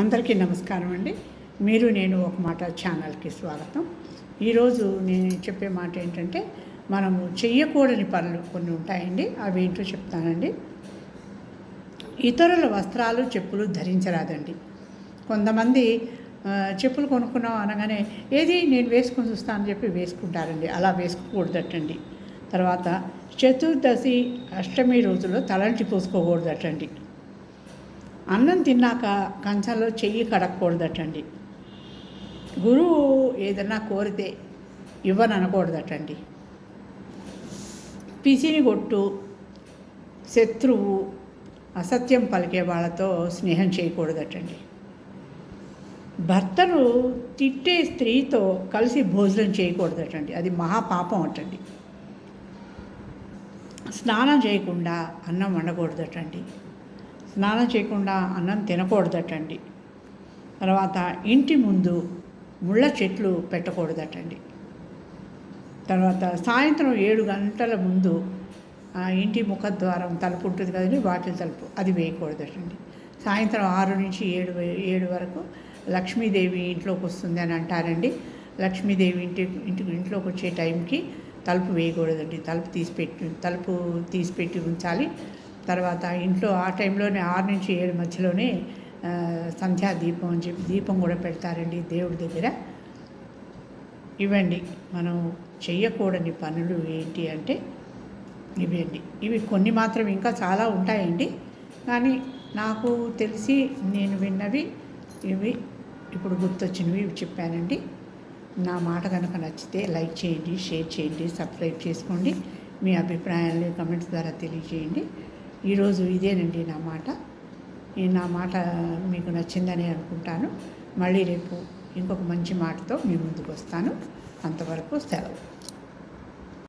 అందరికీ నమస్కారం అండి. మీరు నేను ఒక మాట ఛానల్కి స్వాగతం. ఈరోజు నేను చెప్పే మాట ఏంటంటే మనము చెయ్యకూడని పనులు కొన్ని ఉంటాయండి. అవి ఏంటో చెప్తానండి. ఇతరుల వస్త్రాలు చెప్పులు ధరించరాదండి. కొంతమంది చెప్పులు కొనుక్కున్నాం అనగానే ఏది నేను వేసుకొని చూస్తానని చెప్పి వేసుకుంటారండి. అలా వేసుకోకూడదటండి. తర్వాత చతుర్దశి అష్టమి రోజుల్లో తలంటి పోసుకోకూడదటండి. అన్నం తిన్నాక కంచంలో చెయ్యి కడగకూడదటండి గురువు ఏదన్నా కోరితే ఇవ్వననకూడదటండి. పిసిని కొట్టు శత్రువు అసత్యం పలికే వాళ్ళతో స్నేహం చేయకూడదటండి. భర్తను తిట్టే స్త్రీతో కలిసి భోజనం చేయకూడదటండి. అది మహాపాపం అటండి. స్నానం చేయకుండా అన్నం వండకూడదటండి. స్నానం చేయకుండా అన్నం తినకూడదటండి. తర్వాత ఇంటి ముందు ముళ్ళ చెట్లు పెట్టకూడదటండి. తర్వాత సాయంత్రం ఏడు గంటల ముందు ఆ ఇంటి ముఖద్వారం తలుపు ఉంటుంది కదండి వాకిలి తలుపు అది వేయకూడదటండి. సాయంత్రం ఆరు నుంచి ఏడు ఏడు వరకు లక్ష్మీదేవి ఇంట్లోకి వస్తుంది అని అంటారండి. లక్ష్మీదేవి ఇంటి ఇంటికి ఇంట్లోకి వచ్చే టైంకి తలుపు వేయకూడదండి. తలుపు తీసిపెట్టి తలుపు తీసిపెట్టి ఉంచాలి. తర్వాత ఇంట్లో ఆ టైంలోనే ఆరు నుంచి ఏడు మధ్యలోనే సంధ్యా దీపం అని చెప్పి దీపం కూడా పెడతారండి దేవుడి దగ్గర. ఇవండి మనం చెయ్యకూడని పనులు ఏంటి అంటే ఇవి ఇవి కొన్ని మాత్రం ఇంకా చాలా ఉంటాయండి. కానీ నాకు తెలిసి నేను విన్నవి ఇవి ఇప్పుడు గుర్తొచ్చినవి ఇవి చెప్పానండి. నా మాట కనుక నచ్చితే లైక్ చేయండి షేర్ చేయండి సబ్స్క్రైబ్ చేసుకోండి. మీ అభిప్రాయాన్ని కమెంట్స్ ద్వారా తెలియజేయండి. ఈరోజు ఇదేనండి నా మాట. ఈ నా మాట మీకు నచ్చిందని అనుకుంటాను. మళ్ళీ రేపు ఇంకొక మంచి మాటతో మీ ముందుకు వస్తాను. అంతవరకు సెలవు.